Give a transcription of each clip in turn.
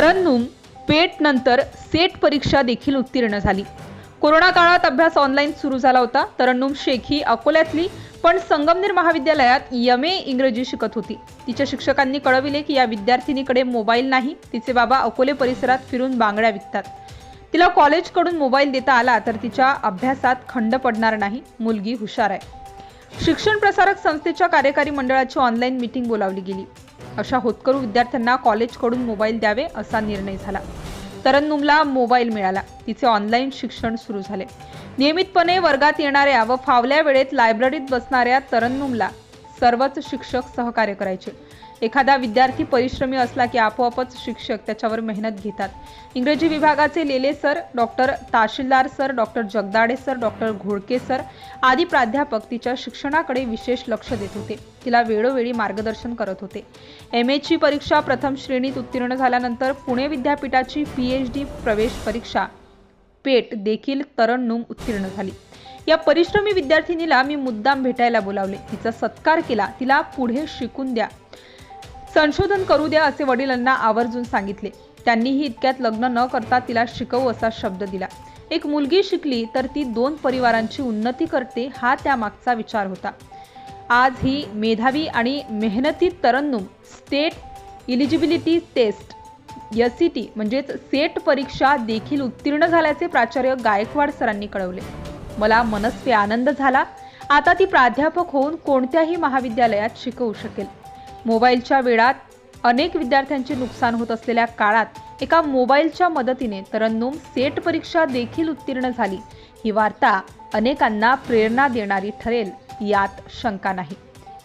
पेट नंतर सेट परीक्षा देखील उत्तीर्ण झाली. कोरोना काळात अभ्यास ऑनलाईन सुरू झाला होता. तरन्नुम शेख ही अकोल्यातली पण संगमनेर महाविद्यालयात यम ए इंग्रजी शिकत होती. तिच्या शिक्षकांनी कळविले की या विद्यार्थिनीकडे मोबाईल नाही. तिचे बाबा अकोले परिसरात फिरून बांगड्या विकतात. तिला कॉलेजकडून मोबाईल देता आला तर तिच्या अभ्यासात खंड पडणार नाही. मुलगी हुशार आहे. शिक्षण प्रसारक संस्थेच्या कार्यकारी मंडळाची ऑनलाईन मीटिंग बोलावली गेली. अशा होतकरू विद्यार्थ्यांना कॉलेजकडून मोबाईल द्यावे असा निर्णय झाला. तरन्नुमला मोबाईल मिळाला. तिचे ऑनलाईन शिक्षण सुरू झाले. नियमितपणे वर्गात येणाऱ्या व फावल्या वेळेत लायब्ररीत बसणाऱ्या तरन्नुमला सर्वच शिक्षक सहकार्य करायचे. एखादा विद्यार्थी परिश्रमी असला की आपोआपच शिक्षक त्याच्यावर मेहनत घेतात. इंग्रजी विभागाचे Lele sir doctor Tashildar sir doctor Jagdade sir doctor Ghodke sir आदी प्राध्यापक तिच्या शिक्षणाकडे विशेष लक्ष देत होते. तिला वेळोवेळी मार्गदर्शन करत होते. एम एची परीक्षा प्रथम श्रेणीत उत्तीर्ण झाल्यानंतर पुणे विद्यापीठाची पी एच डी प्रवेश परीक्षा पेट देखील तरन्नुम उत्तीर्ण झाली. या परिश्रमी विद्यार्थिनीला मी मुद्दाम भेटायला बोलावले. तिचा सत्कार केला. तिला पुढे शिकून द्या. संशोधन करू द्या असे वडिलांना आवर्जून सांगितले. त्यांनीही इतक्यात लग्न न करता तिला शिकवू असा शब्द दिला. एक मुलगी शिकली तर ती दोन परिवारांची उन्नती करते हा त्यामागचा विचार होता. आज ही मेधावी आणि मेहनती Tarannum state eligibility test S C T म्हणजेच सेट परीक्षा देखील उत्तीर्ण झाल्याचे प्राचार्य गायकवाड सरांनी कळवले. मला मनस्वी आनंद झाला. आता ती प्राध्यापक होऊन कोणत्याही महाविद्यालयात शिकवू शकेल. मोबाईलच्या वेळात अनेक विद्यार्थ्यांचे नुकसान होत असलेल्या काळात एका मोबाईलच्या मदतीने तरन्नुम सेट परीक्षा देखील उत्तीर्ण झाली. ही वार्ता अनेकांना प्रेरणा देणारी ठरेल यात शंका नाही.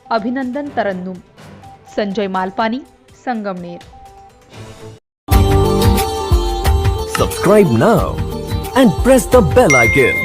अभिनंदन Tarannum. Sanjay Malpani Sangamner. Subscribe now and press the bell icon